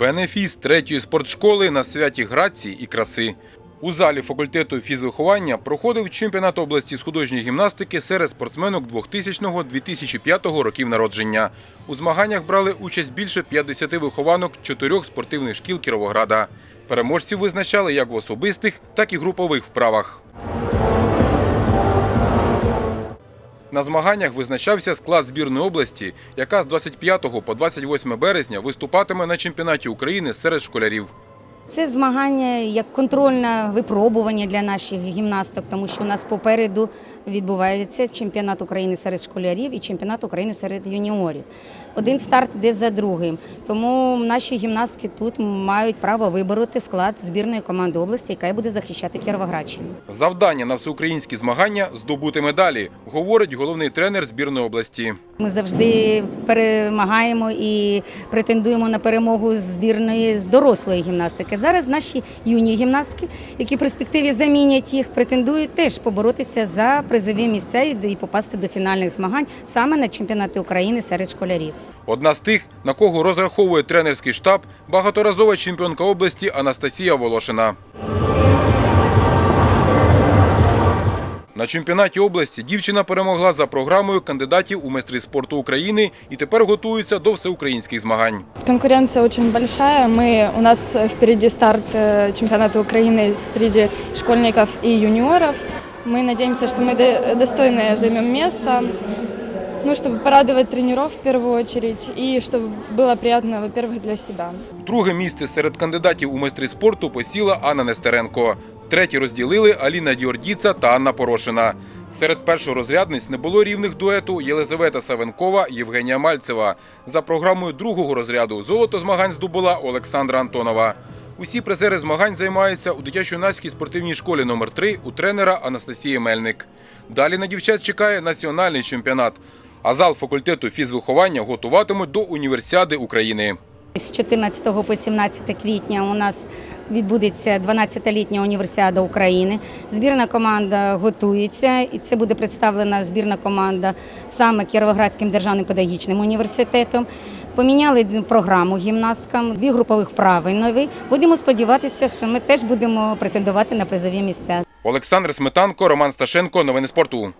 Бенефіс третьої спортшколи на святі грації і краси. У залі факультету фізвиховання проходив чемпіонат області з художньої гімнастики серед спортсменок 2000-2005 років народження. У змаганнях брали участь більше 50 вихованок чотирьох спортивних шкіл Кіровограда. Переможців визначали як в особистих, так і групових вправах. На змаганнях визначався склад збірної області, яка з 25 по 28 березня виступатиме на чемпіонаті України серед школярів. Це змагання як контрольне випробування для наших гімнасток, тому що у нас попереду відбувається чемпіонат України серед школярів і чемпіонат України серед юніорів. Один старт йде за другим. Тому наші гімнастки тут мають право вибороти склад збірної команди області, яка буде захищати Кіровоградщину. Завдання на всеукраїнські змагання здобути медалі, говорить головний тренер збірної області. Ми завжди перемагаємо і претендуємо на перемогу збірної дорослої гімнастики. Зараз наші юні гімнастки, які в перспективі замінять їх, претендують теж поборотися за призові місця і попасти до фінальних змагань саме на чемпіонати України серед школярів. Одна з тих, на кого розраховує тренерський штаб, багаторазова чемпіонка області Анастасія Волошина. На чемпіонаті області дівчина перемогла за програмою кандидатів у майстри спорту України і тепер готується до всеукраїнських змагань. Конкуренция очень большая. Мы, у нас впереди старт э, чемпионата Украины среди школьников и юниоров. Мы надеемся, что мы до- достойно займем место, ну, чтобы порадовать тренеров в первую очередь и чтобы было приятно, во-первых, для себя. Друге місце серед кандидатів у майстри спорту посіла Анна Нестеренко. Третє розділили Аліна Діордіца та Анна Порошина. Серед першорозрядниць не було рівних дуету Єлизавета Савенкова Євгенія Мальцева. За програмою другого розряду золото змагань здобула Олександра Антонова. Усі призери змагань займаються у дитячо-юнацькій спортивній школі номер 3 у тренера Анастасії Мельник. Далі на дівчат чекає національний чемпіонат. А зал факультету фізвиховання готуватимуть до універсіади України. З 14 по 17 квітня у нас відбудеться 12-літня універсіада України. Збірна команда готується, і це буде представлена збірна команда саме Кіровоградським державним педагогічним університетом. Поміняли програму гімнасткам, дві групових вправи нові. Будемо сподіватися, що ми теж будемо претендувати на призові місця. Олександр Сметанко, Роман Сташенко. Новини спорту.